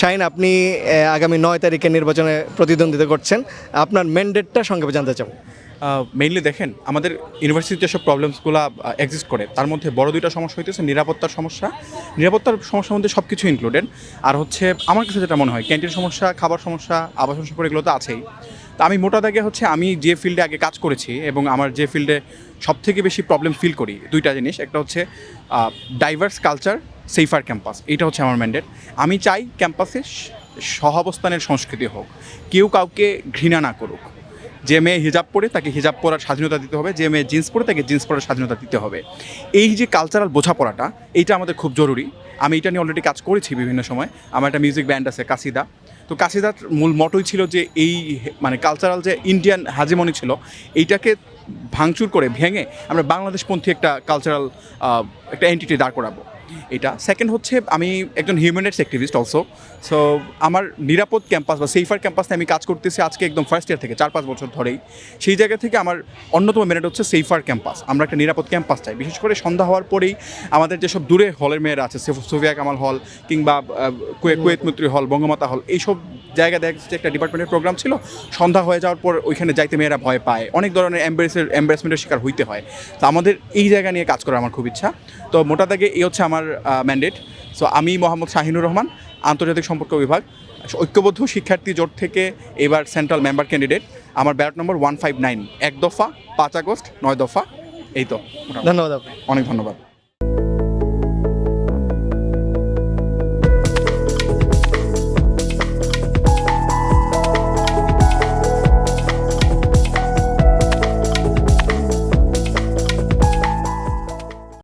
শাহিন, আপনি আগামী নয় তারিখে নির্বাচনে প্রতিদ্বন্দ্বিতা করছেন। আপনার ম্যান্ডেটটা সংক্ষেপে জানতে চাও মেইনলি দেখেন, আমাদের ইউনিভার্সিটির যেসব প্রবলেমসগুলো এক্সিস্ট করে, তার মধ্যে বড় দুইটা সমস্যা হইতেছে, নিরাপত্তার সমস্যা। নিরাপত্তার সমস্যার মধ্যে সব কিছু ইনক্লুডেড আর হচ্ছে, আমার কাছে যেটা মনে হয় ক্যান্টিন সমস্যা, খাবার সমস্যা, আবাসন সমস্যা এগুলো তো আছেই। তা আমি মোটা দাগে হচ্ছে, আমি যে ফিল্ডে আগে কাজ করেছি এবং আমার যে ফিল্ডে সব থেকে বেশি প্রবলেম ফিল করি, দুইটা জিনিস। একটা হচ্ছে ডাইভার্স কালচার সেফার ক্যাম্পাস এটা হচ্ছে আমার ম্যান্ডেট আমি চাই ক্যাম্পাসে সহাবস্থানের সংস্কৃতি হোক, কেউ কাউকে ঘৃণা না করুক। যে মেয়ে হিজাব পরে তাকে হিজাব পরার স্বাধীনতা দিতে হবে, যে মেয়ে জিন্স পরে তাকে জিন্স পরার স্বাধীনতা দিতে হবে। এই যে কালচারাল বোঝাপড়াটা, এইটা আমাদের খুব জরুরি। আমি এটা নিয়ে অলরেডি কাজ করেছি বিভিন্ন সময়। আমার একটা মিউজিক ব্যান্ড আছে কাসিদা তো কাসিদার মূল মটোই ছিল যে এই মানে কালচারাল যে ইন্ডিয়ান হাজিমনি ছিল, এইটাকে ভাঙচুর করে, ভেঙে আমরা বাংলাদেশপন্থী একটা কালচারাল একটা এন্টিটি দাঁড় করাবো। এটা। সেকেন্ড হচ্ছে, আমি একজন human rights activist also so আমার নিরাপদ ক্যাম্পাস বা সেফার ক্যাম্পাসে আমি কাজ করতেছি আজকে একদম ফার্স্ট ইয়ার থেকে, চার পাঁচ বছর ধরেই। সেই জায়গা থেকে আমার অন্যতম মেরিট হচ্ছে সেফার ক্যাম্পাস আমরা একটা নিরাপদ ক্যাম্পাস চাই। বিশেষ করে সন্ধ্যা হওয়ার পরেই আমাদের যেসব দূরে হলের মেয়েরা আছে সেফ- সোফিয়া কামাল হল কিংবা কুয়েত মৈত্রী হল বঙ্গমাতা হল এইসব জায়গা দেখা যাচ্ছে একটা ডিপার্টমেন্টের প্রোগ্রাম ছিল। সন্ধ্যা হয়ে যাওয়ার পর ওইখানে যাইতে মেয়েরা ভয় পায়। অনেক ধরনের এম্বারেসের এম্বারেসমেন্টের শিকার হইতে হয়। তো আমাদের এই জায়গা নিয়ে কাজ করার আমার খুব ইচ্ছা। তো মোটা দাগে এই হচ্ছে আমার ম্যান্ডেট সো আমি মোহাম্মদ শাহিনুর রহমান আন্তর্জাতিক সম্পর্ক বিভাগ। ঐক্যবদ্ধ শিক্ষার্থী জোট থেকে এবার সেন্ট্রাল মেম্বার ক্যান্ডিডেট আমার ballot number one five nine এক দফা পাঁচ আগস্ট নয় দফা। এই তো। ধন্যবাদ অনেক ধন্যবাদ।